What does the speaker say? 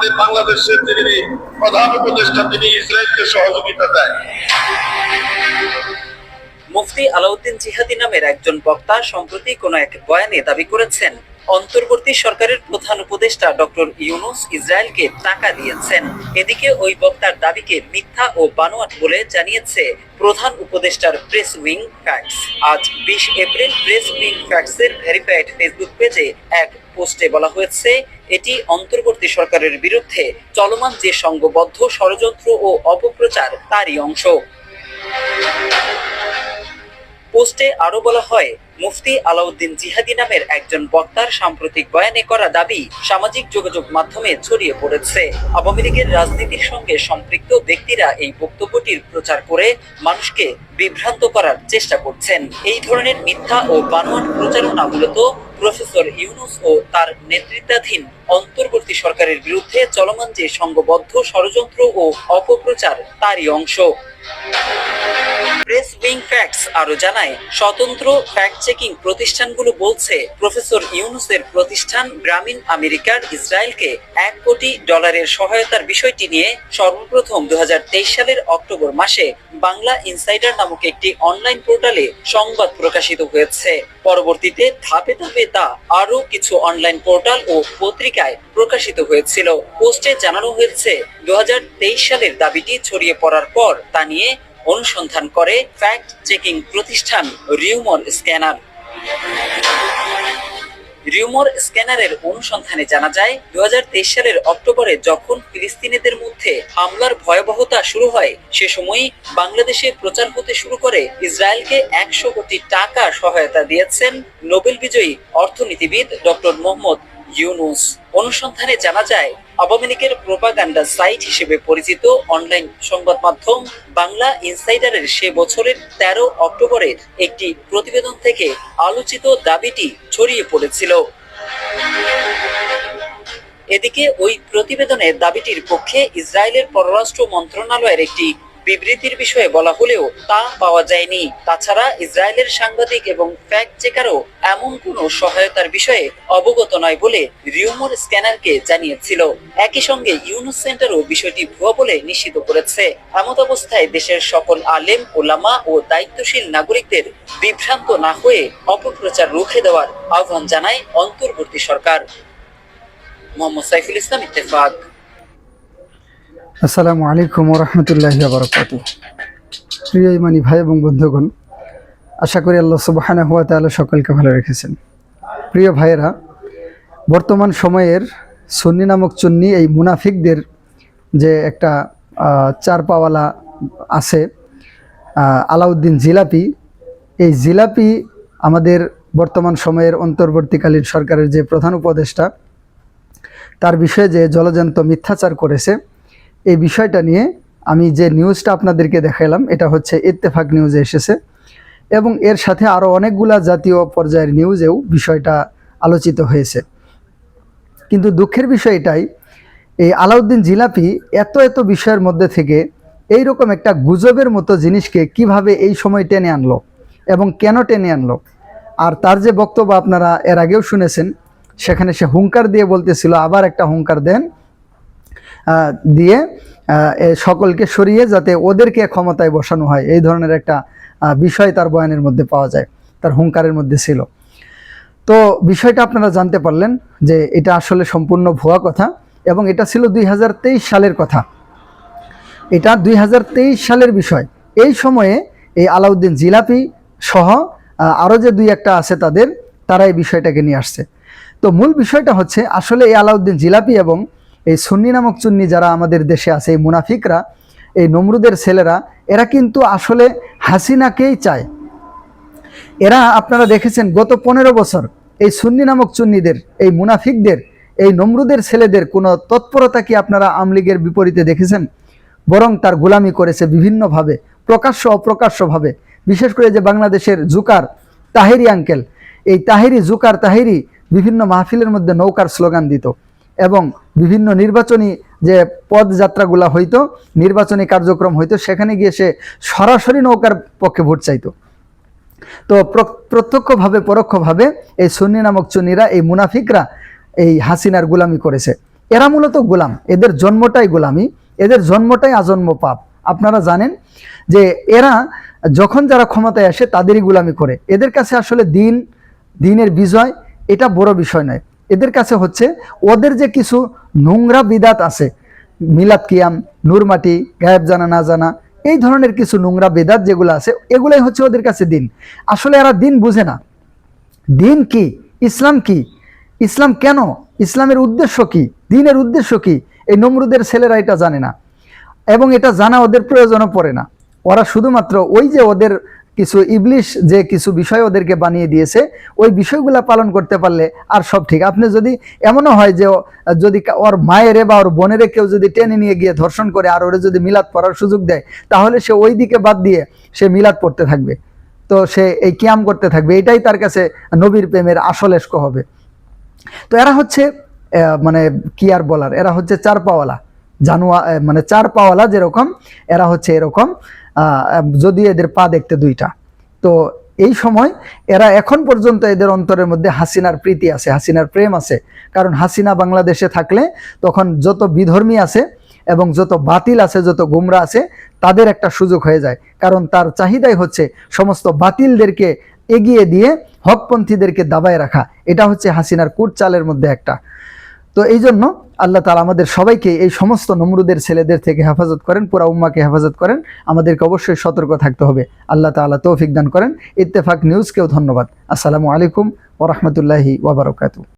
আমাদের বাংলাদেশের যিনি প্রধান উপদেষ্টা, তিনি ইসরায়েলকে সহযোগিতা দেয়। মুফতি আলাউদ্দিন জিহাদি নামের একজন বক্তা সম্প্রতি কোন এক বয়ানে দাবি করেছেন অন্তর্বর্তী সরকারের প্রধান উপদেষ্টা ডক্টর ইউনুস ইসরায়েলকে টাকা দিয়েছেন। এদিকে ওই বক্তার দাবিকে মিথ্যা ও বানোয়াট বলে জানিয়েছে প্রধান উপদেষ্টার প্রেস উইং ফ্যাক্স। আজ বিশ এপ্রিল প্রেস উইং ফ্যাক্টসের ভেরিফাইড ফেসবুক পেজে এক পোস্টে বলা হয়েছে, এটি অন্তর্বর্তী সরকারের বিরুদ্ধে চলমান যে সংঘবদ্ধ ষড়যন্ত্র ও অপপ্রচার, তারই অংশ। পোস্টে আরও বলা হয়, মুফতি আলাউদ্দিন জিহাদি নামের একজন বক্তার সাম্প্রতিক বয়ানে করা দাবি সামাজিক যোগাযোগ মাধ্যমে ছড়িয়ে পড়েছে। আওয়ামী লীগের রাজনীতির সঙ্গে সম্পৃক্ত ব্যক্তিরা এই বক্তব্যটির প্রচার করে মানুষকে বিভ্রান্ত করার চেষ্টা করছেন। এই ধরনের মিথ্যা ও বানোয়াট প্রচারণা মূলত প্রফেসর ইউনুস ও তার নেতৃত্বাধীন অন্তর্বর্তী সরকারের বিরুদ্ধে চলমান যে সংঘবদ্ধ ষড়যন্ত্র ও অপপ্রচার, তারই অংশ। প্রেস উইং ফ্যাক্টস আরও জানায়, স্বতন্ত্র ফ্যাক্ট চেকিং প্রতিষ্ঠানগুলো বলছে প্রফেসর ইউনুসের প্রতিষ্ঠান গ্রামীণ আমেরিকার ইসরায়েলকে এক কোটি ডলারের সহায়তার বিষয়টি নিয়ে সর্বপ্রথম দুহাজার তেইশ সালের অক্টোবর মাসে বাংলা ইনসাইডার নামক একটি অনলাইন পোর্টালে সংবাদ প্রকাশিত হয়েছে। পরবর্তীতে ধাপে ধাপে তা আরও কিছু অনলাইন পোর্টাল ও পত্রিকায় প্রকাশিত হয়েছিল। পোস্টে জানানো হয়েছে দু হাজার তেইশ সালের দাবিটি ছড়িয়ে পড়ার পর তা নিয়ে অনুসন্ধান করে ফ্যাক্ট চেকিং প্রতিষ্ঠান রিউমর স্ক্যানার রিউমর স্ক্যানারের অনুসন্ধানে জানা যায় দু হাজার তেইশ সালের অক্টোবরে যখন ফিলিস্তিনিদের মধ্যে হামলার ভয়াবহতা শুরু হয়, সে সময়ই বাংলাদেশে প্রচার হতে শুরু করে ইসরায়েলকে একশো কোটি টাকা সহায়তা দিয়েছেন নোবেল বিজয়ী অর্থনীতিবিদ ডক্টর মোহাম্মদ ইউনুস। অনুসন্ধানে জানা যায়, আওয়ামী লীগের প্রোপাগান্ডা সাইট হিসেবে পরিচিত অনলাইন সংবাদ মাধ্যম বাংলা ইনসাইডারের সে বছরের তেরো অক্টোবরের একটি প্রতিবেদন থেকে আলোচিত দাবিটি ছড়িয়ে পড়েছিল। এদিকে ওই প্রতিবেদনে দাবিটির পক্ষে ইসরায়েলের পররাষ্ট্র মন্ত্রণালয়ের একটি বিবৃতির বিষয়ে বলা হলেও তা পাওয়া যায়নি। তাছাড়া ইসরায়েলের সাংবাদিক এবং ফ্যাক্ট চেকারও এমন কোনো সহায়তার বিষয়ে অবগত নয় বলে রিউমর স্ক্যানারকে জানিয়েছিল। একই সঙ্গে ইউনুস সেন্টারও বিষয়টি ভুয়া বলে নিশ্চিত করেছে। এমত অবস্থায় দেশের সকল আলেম, ওলামা ও দায়িত্বশীল নাগরিকদের বিভ্রান্ত না হয়ে অপপ্রচার রুখে দেওয়ার আহ্বান জানায় অন্তর্বর্তী সরকার। মোহাম্মদ সাইফুল ইসলাম ইত্তেফাক। আসসালামু আলাইকুম রহমতুল্লাহ বারকাত প্রিয় ইমানি ভাই এবং বন্ধুগণ, আশা করি আল্লাহ সুবাহানা হুয়া তাআলা সকলকে ভালো রেখেছেন। প্রিয় ভাইয়েরা, বর্তমান সময়ের সুন্নি নামক চুন্নি, এই মুনাফিকদের যে একটা চার পাওয়ালা আছে আলাউদ্দিন জিলাপি, এই জিলাপি আমাদের বর্তমান সময়ের অন্তর্বর্তীকালীন সরকারের যে প্রধান উপদেষ্টা, তার বিষয়ে যে জলজান্ত মিথ্যাচার করেছে এই বিষয়টা নিয়ে আমি যে নিউজটা আপনাদেরকে দেখাইলাম, এটা হচ্ছে ইত্তেফাক নিউজে এসেছে। এবং এর সাথে আরও অনেকগুলা জাতীয় পর্যায়ের নিউজেও বিষয়টা আলোচিত হয়েছে। কিন্তু দুঃখের বিষয় এটাই, এই আলাউদ্দিন জিলাপি এত এত বিষয়ের মধ্যে থেকে এই রকম একটা গুজবের মতো জিনিসকে কীভাবে এই সময় টেনে আনলো এবং কেন টেনে আনলো? আর তার যে বক্তব্য আপনারা এর আগেও শুনেছেন, সেখানে সে হুঙ্কার দিয়ে বলতেছিল, আবার একটা হুঙ্কার দেন। দিয়ে সকলকে সরিয়ে যাতে ওদেরকে ক্ষমতায় বসানো হয়। এই ধরনের একটা বিষয় তার বয়ানের মধ্যে পাওয়া যায়, তার হুঙ্কারের মধ্যে ছিল। তো বিষয়টা আপনারা জানতে পারলেন যে এটা আসলে সম্পূর্ণ ভুয়া কথা এবং এটা ছিল দুই হাজার তেইশ সালের কথা। এটা দুই হাজার তেইশ সালের বিষয়। এই সময়ে এই আলাউদ্দিন জিলাপি সহ আরও যে দুই একটা আছে তাদের, তারা এই বিষয়টাকে নিয়ে আসছে। তো মূল বিষয়টা হচ্ছে, আসলে এই আলাউদ্দিন জিলাপি এবং এই সুন্নি নামক চুন্নি যারা আমাদের দেশে আছে, এই মুনাফিকরা, এই নমরুদের ছেলেরা, এরা কিন্তু আসলে হাসিনাকেই চায়। এরা আপনারা দেখেছেন গত পনেরো বছর এই সুন্নি নামক চুন্নিদের, এই মুনাফিকদের, এই নমরুদের ছেলেদের কোনো তৎপরতা কি আপনারা আমলিগের বিপরীতে দেখেছেন? বরং তার গোলামি করেছে বিভিন্নভাবে, প্রকাশ্য অপ্রকাশ্যভাবে। বিশেষ করে যে বাংলাদেশের জুকার তাহেরি আঙ্কেল, এই তাহেরি জুকার তাহেরি বিভিন্ন মাহফিলের মধ্যে নৌকার স্লোগান দিত। এবং বিভিন্ন নির্বাচনী যে পদযাত্রাগুলা হইতো, নির্বাচনী কার্যক্রম হইতো, সেখানে গিয়ে সে সরাসরি নৌকার পক্ষে ভোট চাইতো। তো প্রত্যক্ষভাবে, পরোক্ষভাবে এই সুন্নি নামক চুন্নিরা এই মুনাফিকরা এই হাসিনার গুলামি করেছে। এরা মূলত গোলাম, এদের জন্মটাই গোলামি, এদের জন্মটাই আজন্ম পাপ। আপনারা জানেন যে এরা যখন যারা ক্ষমতায় আসে, তাদেরই গোলামি করে। এদের কাছে আসলে দিন, দিনের বিজয়, এটা বড় বিষয় নয়। এদের কাছে হচ্ছে ওদের যে কিছু নোংরা বিদাত আছে, মিলাদ কিয়াম নূরমাটি গায়েব জানা, না জানা, এই ধরনের কিছু নোংরা বেদাত যেগুলো আছে, এগুলাই হচ্ছে ওদের কাছে দিন। আসলে এরা দিন বুঝে না। দিন কি? ইসলাম কি? ইসলাম কেন? ইসলামের উদ্দেশ্য কি? দিনের উদ্দেশ্য কি? এই নমরুদের ছেলেরা এটা জানে না। এবং এটা জানা ওদের প্রয়োজনও পড়ে না। ওরা শুধুমাত্র ওই যে ওদের কিছু ইবলিশ যে কিছু বিষয় ওদেরকে বানিয়ে দিয়েছে, ওই বিষয়গুলা পালন করতে পারলে আর সব ঠিক। আপনি যদি এমনও হয় যে যদি ওর মায়েরে বা ওর বোনেরে কেউ যদি টেনে নিয়ে গিয়ে ধর্ষণ করে আর ওরে যদি মিলাদ পড়ার সুযোগ দেয়, তাহলে সে ওই দিকে বাদ দিয়ে সে মিলাদ পড়তে থাকবে। তো সে এই কিয়াম করতে থাকবে। এটাই তার কাছে নবীর প্রেমের আসল এস্ক হবে। তো এরা হচ্ছে মানে কি আর বলার? এরা হচ্ছে চার পাওয়ালা। জানুয়া মানে চার পাওয়ালা যেরকম, এরা হচ্ছে এরকম। যদি এদের পা দেখতে দুইটা। তো এই সময় এরা এখন পর্যন্ত এদের অন্তরের মধ্যে হাসিনার প্রীতি আছে, হাসিনার প্রেম আছে। কারণ হাসিনা বাংলাদেশে থাকলে তখন যত বিধর্মী আছে এবং যত বাতিল আছে, যত গুমরা আছে, তাদের একটা সুযোগ হয়ে যায়। কারণ তার চাহিদাই হচ্ছে সমস্ত বাতিলদেরকে এগিয়ে দিয়ে হকপন্থীদেরকে দাবায় রাখা। এটা হচ্ছে হাসিনার কুট চালের মধ্যে একটা। তো এই জন্য আল্লাহ তালা আমাদের সবাইকে এই সমস্ত নমরুদের ছেলেদের থেকে হেফাজত করেন, পুরা উম্মাকে হেফাজত করেন। আমাদেরকে অবশ্যই সতর্ক থাকতে হবে। আল্লাহ তালা তৌফিক দান করেন। ইত্তেফাক নিউজকেও ধন্যবাদ। আসসালামু আলাইকুম ওরহমতুল্লাহি ওবরাকাতু